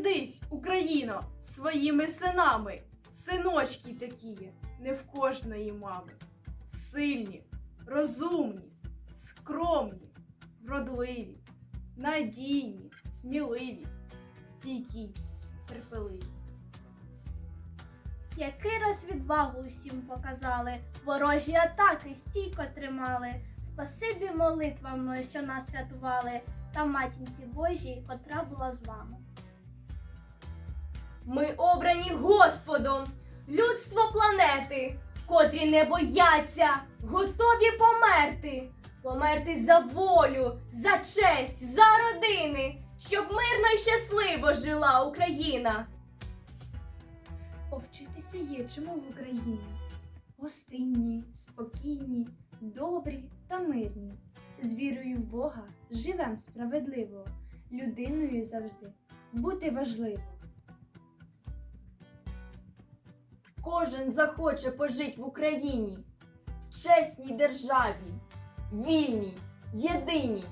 Гордись, Україно, своїми синами. Синочки такі, не в кожної мами. Сильні, розумні, скромні, вродливі, надійні, сміливі, стійкі, терпеливі. Який раз відвагу усім показали, ворожі атаки стійко тримали. Спасибі молитвами, що нас рятували, та матінці Божій, котра була з вами. Ми обрані Господом, людство планети, котрі не бояться, готові померти, померти за волю, за честь, за родини, щоб мирно й щасливо жила Україна. Повчитися є чому в Україні. Гостинні, спокійні, добрі та мирні. З вірою в Бога живем справедливо, людиною завжди бути важливо. Кожен захоче пожить в Україні, в чесній державі, вільній, єдиній.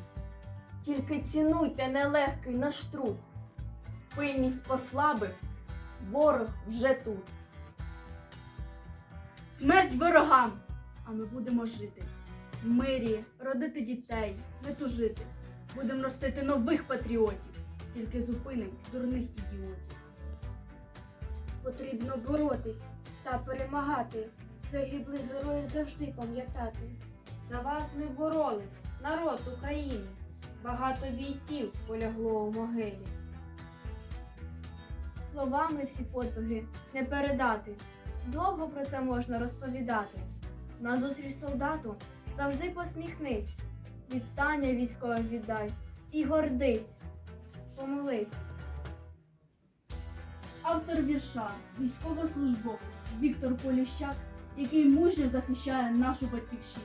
Тільки цінуйте нелегкий наш труд. Пильність послабив, ворог вже тут. Смерть ворогам, а ми будемо жити. В мирі, родити дітей, не тужити. Будемо ростити нових патріотів, тільки зупиним дурних ідіотів. Потрібно боротись та перемагати, загиблих героїв завжди пам'ятати. За вас ми боролись, народ України. Багато бійців полягло у могилі. Словами всі подвиги не передати. Довго про це можна розповідати. На зустріч солдату завжди посміхнись, вітання військовим віддай і гордись, помолись. Автор вірша, військовослужбовець Віктор Поліщак, який мужньо захищає нашу батьківщину.